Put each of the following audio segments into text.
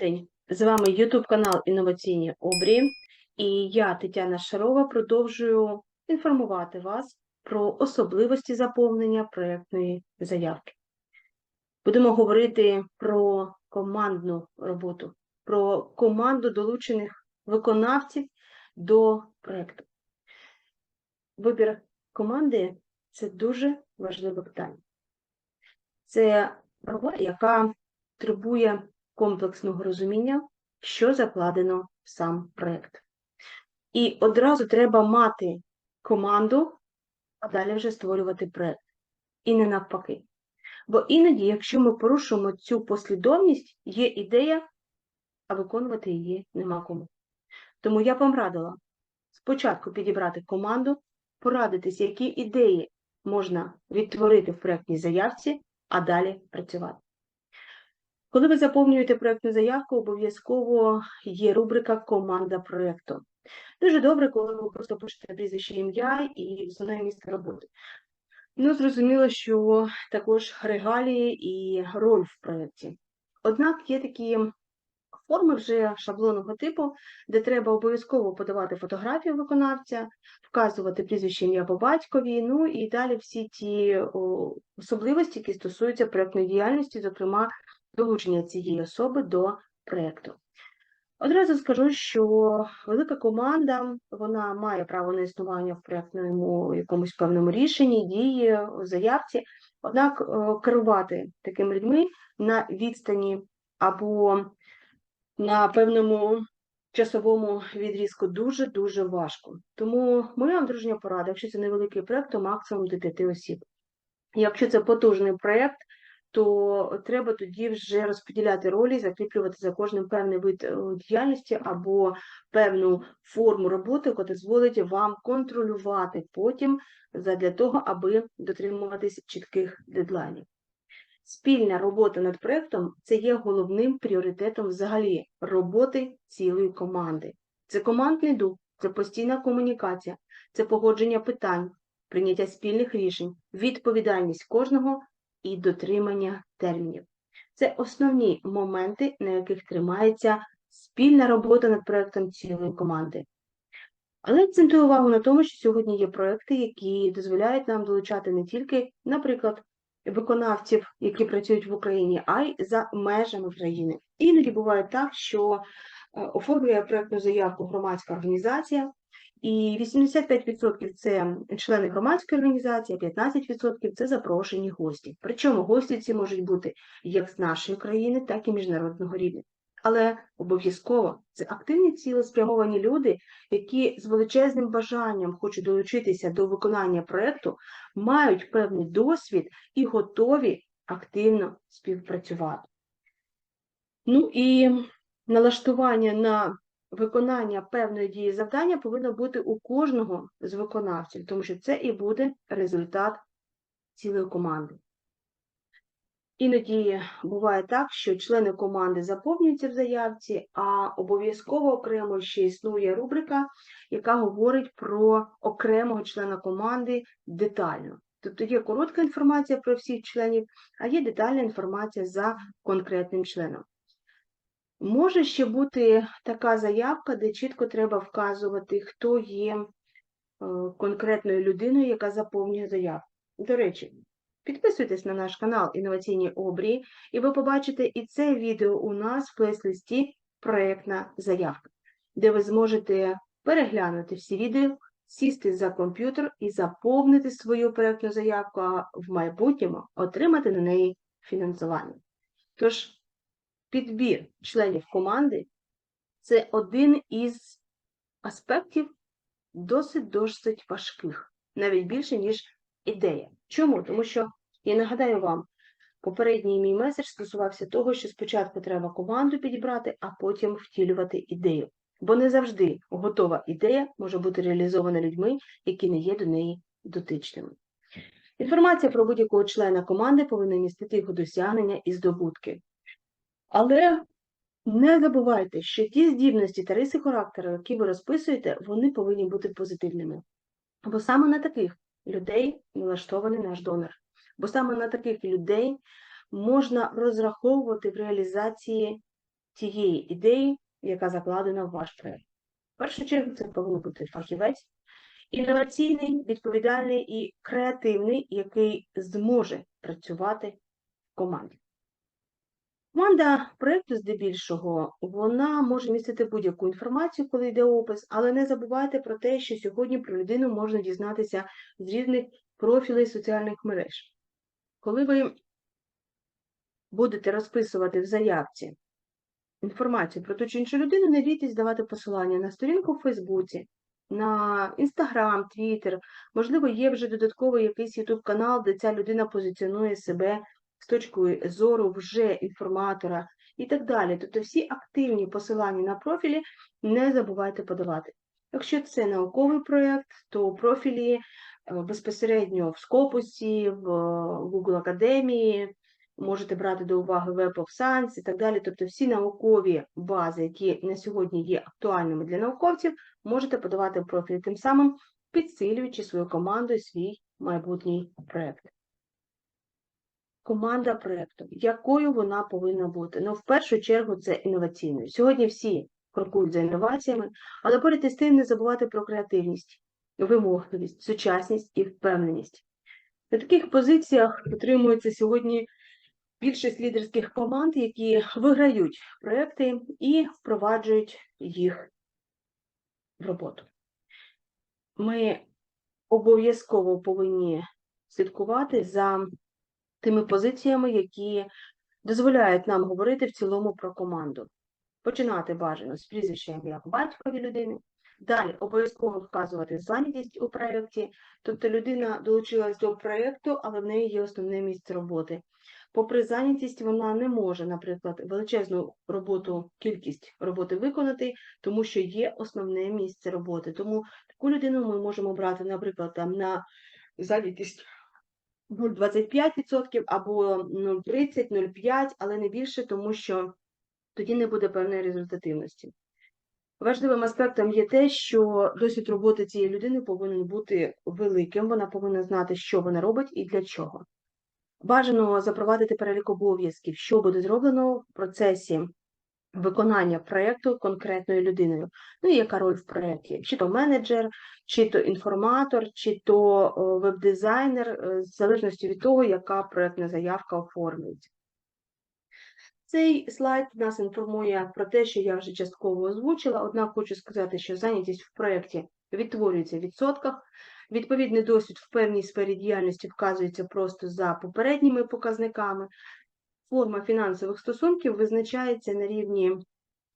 день! З вами YouTube канал Інноваційні Обрії, і я, Тетяна Шарова, продовжую інформувати вас про особливості заповнення проєктної заявки. Будемо говорити про командну роботу, про команду долучених виконавців до проєкту. Вибір команди це дуже важливе питання. Це робота, яка потребує комплексного розуміння, що закладено в сам проєкт. І одразу треба мати команду, а далі вже створювати проєкт. І не навпаки. Бо іноді, якщо ми порушуємо цю послідовність, є ідея, а виконувати її нема кому. Тому я вам радила спочатку підібрати команду, порадитись, які ідеї можна відтворити в проєктній заявці, а далі працювати. Коли ви заповнюєте проєктну заявку, обов'язково є рубрика Команда проєкту. Дуже добре, коли ви просто пишете прізвище ім'я і основне місце роботи. Ну, зрозуміло, що також регалії і роль в проєкті. Однак є такі форми вже шаблонного типу, де треба обов'язково подавати фотографію виконавця, вказувати прізвище ім'я по батькові, ну і далі всі ті особливості, які стосуються проєктної діяльності, зокрема долучення цієї особи до проєкту. Одразу скажу, що велика команда вона має право на існування в проєктному якомусь певному рішенні, дії, заявці, однак е, керувати такими людьми на відстані або на певному часовому відрізку дуже-дуже важко. Тому моя дружня порада, якщо це невеликий проєкт, то максимум до 5 осіб. Якщо це потужний проєкт, то треба тоді вже розподіляти ролі, закріплювати за кожним певний вид е, діяльності або певну форму роботи, яка дозволить вам контролювати потім для того, аби дотримуватись чітких дедлайнів. Спільна робота над проєктом це є головним пріоритетом взагалі роботи цілої команди. Це командний дух, це постійна комунікація, це погодження питань, прийняття спільних рішень, відповідальність кожного і дотримання термінів. Це основні моменти, на яких тримається спільна робота над проєктом цілої команди. Але акцентую увагу на тому, що сьогодні є проекти, які дозволяють нам долучати не тільки, наприклад, виконавців, які працюють в Україні, а й за межами країни. Іноді буває так, що е, оформлює проєктну заявку громадська організація, і 85% це члени громадської організації, а 15% це запрошені гості. Причому гості ці можуть бути як з нашої країни, так і міжнародного рівня. Але обов'язково це активні цілеспрямовані люди, які з величезним бажанням хочуть долучитися до виконання проєкту, мають певний досвід і готові активно співпрацювати. Ну і налаштування на виконання певної дії завдання повинно бути у кожного з виконавців, тому що це і буде результат цілої команди. Іноді буває так, що члени команди заповнюються в заявці, а обов'язково окремо ще існує рубрика, яка говорить про окремого члена команди детально. Тобто є коротка інформація про всіх членів, а є детальна інформація за конкретним членом. Може ще бути така заявка, де чітко треба вказувати, хто є е, конкретною людиною, яка заповнює заявку. До речі, підписуйтесь на наш канал Інноваційні обрії, і ви побачите і це відео у нас в плейс-листі Проєктна заявка, де ви зможете переглянути всі відео, сісти за комп'ютер і заповнити свою проєктну заявку, а в майбутньому отримати на неї фінансування. Тож, підбір членів команди це один із аспектів досить-досить важких, навіть більше, ніж ідея. Чому? Тому що, я нагадаю вам, попередній мій меседж стосувався того, що спочатку треба команду підібрати, а потім втілювати ідею. Бо не завжди готова ідея може бути реалізована людьми, які не є до неї дотичними. Інформація про будь-якого члена команди повинна містити його досягнення і здобутки. Але не забувайте, що ті здібності та риси характеру, які ви розписуєте, вони повинні бути позитивними. Бо саме на таких людей налаштований наш донор. Бо саме на таких людей можна розраховувати в реалізації тієї ідеї, яка закладена в ваш проект. В першу чергу це повинен бути фахівець, інноваційний, відповідальний і креативний, який зможе працювати в команді. Команда проєкту здебільшого вона може містити будь-яку інформацію, коли йде опис, але не забувайте про те, що сьогодні про людину можна дізнатися з різних профілей соціальних мереж. Коли ви будете розписувати в заявці інформацію про ту чи іншу людину, не бійтесь давати посилання на сторінку в Фейсбуці, на Інстаграм, Твіттер. Можливо, є вже додатковий якийсь YouTube канал, де ця людина позиціонує себе з точки зору вже інформатора і так далі. Тобто всі активні посилання на профілі не забувайте подавати. Якщо це науковий проєкт, то профілі е, безпосередньо в Скопусі, в Google Академії, можете брати до уваги Web of Science і так далі. Тобто всі наукові бази, які на сьогодні є актуальними для науковців, можете подавати в профілі, тим самим підсилюючи свою команду і свій майбутній проєкт. Команда проєкту. Якою вона повинна бути? Ну, в першу чергу, це інноваційною. Сьогодні всі крокують за інноваціями, але поряд із тим не забувати про креативність, вимогливість, сучасність і впевненість. На таких позиціях утримується сьогодні більшість лідерських команд, які виграють проекти і впроваджують їх в роботу. Ми обов'язково повинні слідкувати за тими позиціями, які дозволяють нам говорити в цілому про команду. Починати бажано з прізвища ім'я батькові людини. Далі обов'язково вказувати зайнятість у проєкті, тобто людина долучилась до проєкту, але в неї є основне місце роботи. Попри зайнятість, вона не може, наприклад, величезну роботу, кількість роботи виконати, тому що є основне місце роботи. Тому таку людину ми можемо брати, наприклад, там на зайнятість 0,25% або 0,30, 0,5, але не більше, тому що тоді не буде певної результативності. Важливим аспектом є те, що досвід роботи цієї людини повинен бути великим, вона повинна знати, що вона робить і для чого. Бажано запровадити перелік обов'язків, що буде зроблено в процесі виконання проєкту конкретною людиною. Ну і яка роль в проєкті? Чи то менеджер, чи то інформатор, чи то веб-дизайнер, е, в залежності від того, яка проєктна заявка оформлюється. Цей слайд нас інформує про те, що я вже частково озвучила, однак хочу сказати, що зайнятість в проєкті відтворюється в відсотках. Відповідний досвід в певній сфері діяльності вказується просто за попередніми показниками. Форма фінансових стосунків визначається на рівні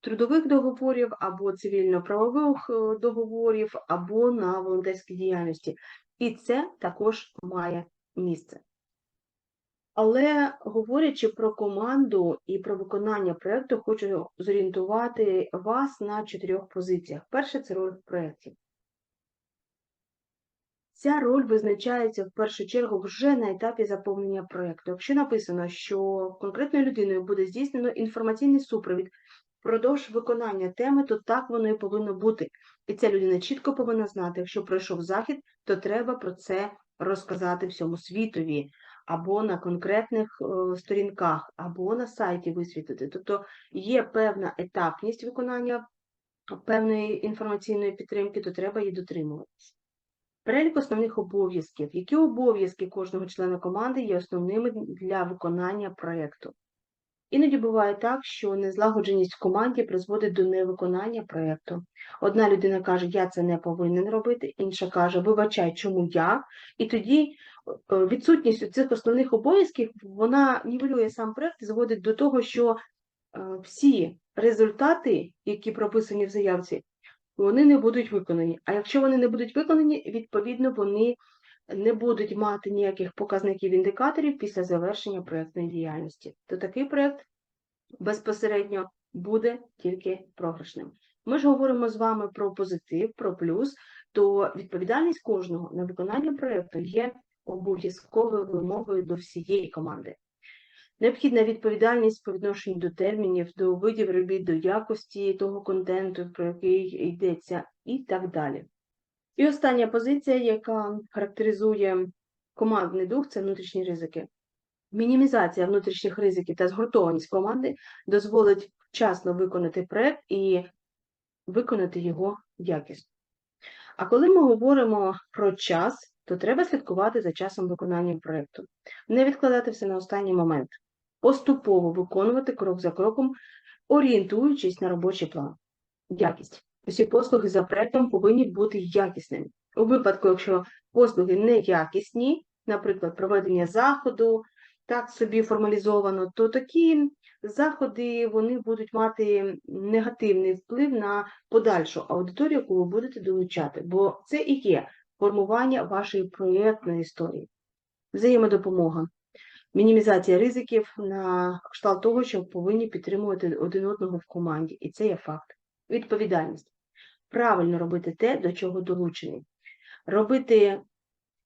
трудових договорів або цивільно-правових е, договорів, або на волонтерській діяльності. І це також має місце. Але говорячи про команду і про виконання проєкту, хочу зорієнтувати вас на чотирьох позиціях. Перше це роль в проєкті. Ця роль визначається в першу чергу вже на етапі заповнення проєкту. Якщо написано, що конкретною людиною буде здійснено інформаційний супровід впродовж виконання теми, то так воно і повинно бути. І ця людина чітко повинна знати, якщо пройшов захід, то треба про це розказати всьому світові, або на конкретних е, сторінках, або на сайті висвітлити. Тобто є певна етапність виконання певної інформаційної підтримки, то треба її дотримуватися. Перелік основних обов'язків. Які обов'язки кожного члена команди є основними для виконання проєкту? Іноді буває так, що незлагодженість в команді призводить до невиконання проєкту. Одна людина каже, я це не повинен робити, інша каже, вибачай, чому я. І тоді е, відсутність цих основних обов'язків вона нівелює сам проєкт і зводить до того, що е, всі результати, які прописані в заявці, вони не будуть виконані. А якщо вони не будуть виконані, відповідно вони не будуть мати ніяких показників індикаторів після завершення проєктної діяльності. То такий проєкт безпосередньо буде тільки програшним. Ми ж говоримо з вами про позитив, про плюс, то відповідальність кожного на виконання проєкту є обов'язковою вимогою до всієї команди. Необхідна відповідальність по відношенню до термінів, до видів робіт, до якості того контенту, про який йдеться, і так далі. І остання позиція, яка характеризує командний дух, це внутрішні ризики. Мінімізація внутрішніх ризиків та згуртованість команди дозволить вчасно виконати проект і виконати його якісно. А коли ми говоримо про час, то треба слідкувати за часом виконання проєкту, не відкладати все на останній момент, поступово виконувати крок за кроком, орієнтуючись на робочий план. Якість. Усі послуги за проєктом повинні бути якісними. У випадку, якщо послуги неякісні, наприклад, проведення заходу, так собі формалізовано, то такі заходи вони будуть мати негативний вплив на подальшу аудиторію, яку ви будете долучати, бо це і є формування вашої проєктної історії, взаємодопомога, мінімізація ризиків на кшталт того, що повинні підтримувати один одного в команді, і це є факт. Відповідальність. Правильно робити те, до чого долучений. Робити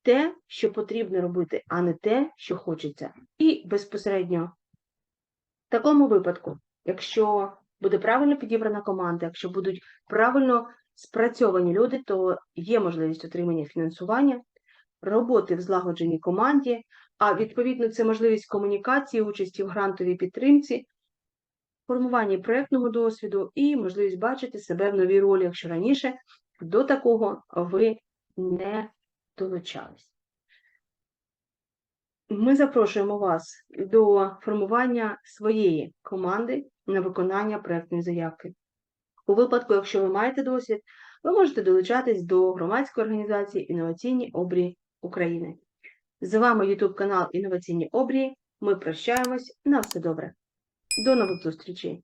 те, що потрібно робити, а не те, що хочеться. І безпосередньо в такому випадку, якщо буде правильно підібрана команда, якщо будуть правильно спрацьовані люди, то є можливість отримання фінансування, роботи в злагодженій команді, а відповідно це можливість комунікації, участі в грантовій підтримці, формуванні проєктного досвіду і можливість бачити себе в новій ролі, якщо раніше до такого ви не долучались. Ми запрошуємо вас до формування своєї команди на виконання проєктної заявки. У випадку, якщо ви маєте досвід, ви можете долучатись до громадської організації Інноваційні обрії України. З вами YouTube канал Інноваційні обрії. Ми прощаємось. На все добре. До нових зустрічей!